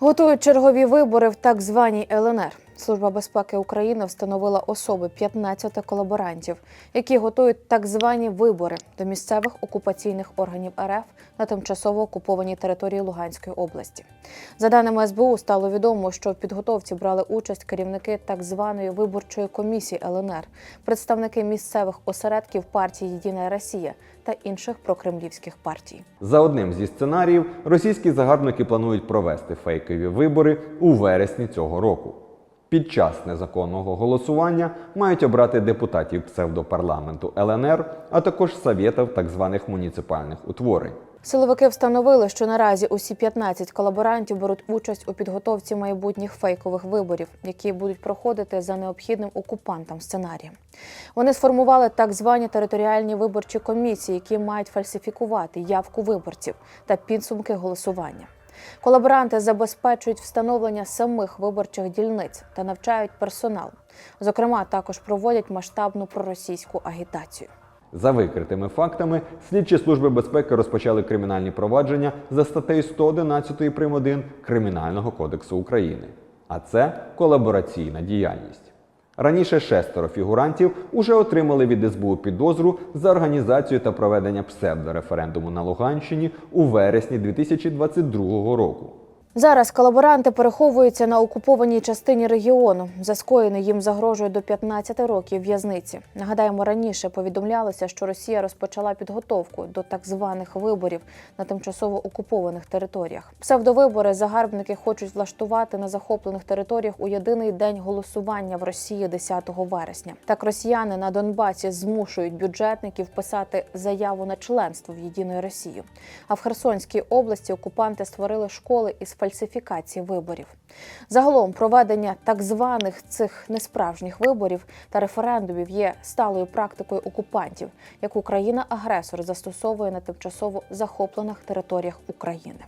Готують чергові вибори в так званій ЛНР. Служба безпеки України встановила особи 15 колаборантів, які готують так звані вибори до місцевих окупаційних органів РФ на тимчасово окупованій території Луганської області. За даними СБУ, стало відомо, що в підготовці брали участь керівники так званої виборчої комісії ЛНР, представники місцевих осередків партії Єдина Росія та інших прокремлівських партій. За одним зі сценаріїв, російські загарбники планують провести фейкові вибори у вересні цього року. Під час незаконного голосування мають обрати депутатів псевдопарламенту ЛНР, а також совєтів так званих муніципальних утворень. Силовики встановили, що наразі усі 15 колаборантів беруть участь у підготовці майбутніх фейкових виборів, які будуть проходити за необхідним окупантам сценарієм. Вони сформували так звані територіальні виборчі комісії, які мають фальсифікувати явку виборців та підсумки голосування. Колаборанти забезпечують встановлення самих виборчих дільниць та навчають персонал. Зокрема, також проводять масштабну проросійську агітацію. За викритими фактами, слідчі служби безпеки розпочали кримінальні провадження за статтею 111 прим. 1 Кримінального кодексу України. А це колабораційна діяльність. Раніше шестеро фігурантів уже отримали від СБУ підозру за організацію та проведення псевдореферендуму на Луганщині у вересні 2022 року. Зараз колаборанти переховуються на окупованій частині регіону. За скоєне їм загрожує до 15 років в'язниці. Нагадаємо, раніше повідомлялося, що Росія розпочала підготовку до так званих виборів на тимчасово окупованих територіях. Псевдовибори загарбники хочуть влаштувати на захоплених територіях у єдиний день голосування в Росії 10 вересня. Так росіяни на Донбасі змушують бюджетників писати заяву на членство в єдиної Росії. А в Херсонській області окупанти створили школи із фальсифікації виборів. Загалом проведення так званих цих несправжніх виборів та референдумів є сталою практикою окупантів, яку країна-агресор застосовує на тимчасово захоплених територіях України.